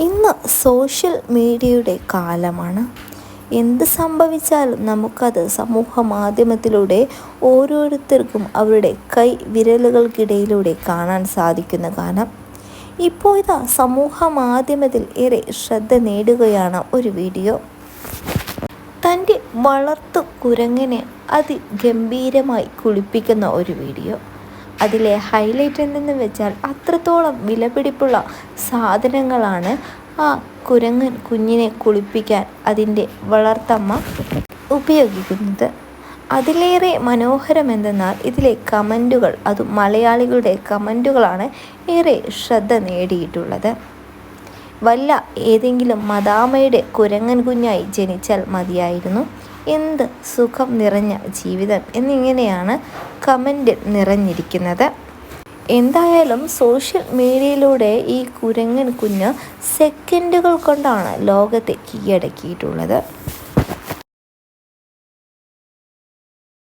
ഇന്ന് സോഷ്യൽ മീഡിയയുടെ കാലമാണ്. എന്ത് സംഭവിച്ചാലും നമുക്കത് സമൂഹ മാധ്യമത്തിലൂടെ ഓരോരുത്തർക്കും അവരുടെ കൈ വിരലുകൾക്കിടയിലൂടെ കാണാൻ സാധിക്കുന്ന കാലം ഇപ്പോൾ ഇതാ സമൂഹ മാധ്യമത്തിൽ ഏറെ ശ്രദ്ധ നേടുകയാണ് ഒരു വീഡിയോ. തന്റെ വളർത്തു കുരങ്ങനെ അതിഗംഭീരമായി കുളിപ്പിക്കുന്ന ഒരു വീഡിയോ. അതിലെ ഹൈലൈറ്റ് എന്തെന്ന് വെച്ചാൽ അത്രത്തോളം വിലപിടിപ്പുള്ള സാധനങ്ങളാണ് ആ കുരങ്ങൻ കുഞ്ഞിനെ കുളിപ്പിക്കാൻ അതിന്റെ വളർത്തമ്മ ഉപയോഗിക്കുന്നത്. അതിലേറെ മനോഹരം എന്തെന്നാൽ ഇതിലെ കമന്റുകൾ അതും മലയാളികളുടെ കമന്റുകളാണ് ഏറെ ശ്രദ്ധ നേടിയിട്ടുള്ളത്. വല്ല ഏതെങ്കിലും മദാമയുടെ കുരങ്ങൻ കുഞ്ഞായി ജനിച്ചാൽ മതിയായിരുന്നു. എന്ത് സുഖം നിറഞ്ഞ ജീവിതം എന്നിങ്ങനെയാണ് കമന്റിൽ നിറഞ്ഞിരിക്കുന്നത്. എന്തായാലും സോഷ്യൽ മീഡിയയിലൂടെ ഈ കുരങ്ങൻ കുഞ്ഞ് സെക്കൻഡുകൾ കൊണ്ടാണ് ലോകത്തെ കീഴടക്കിയിട്ടുള്ളത്.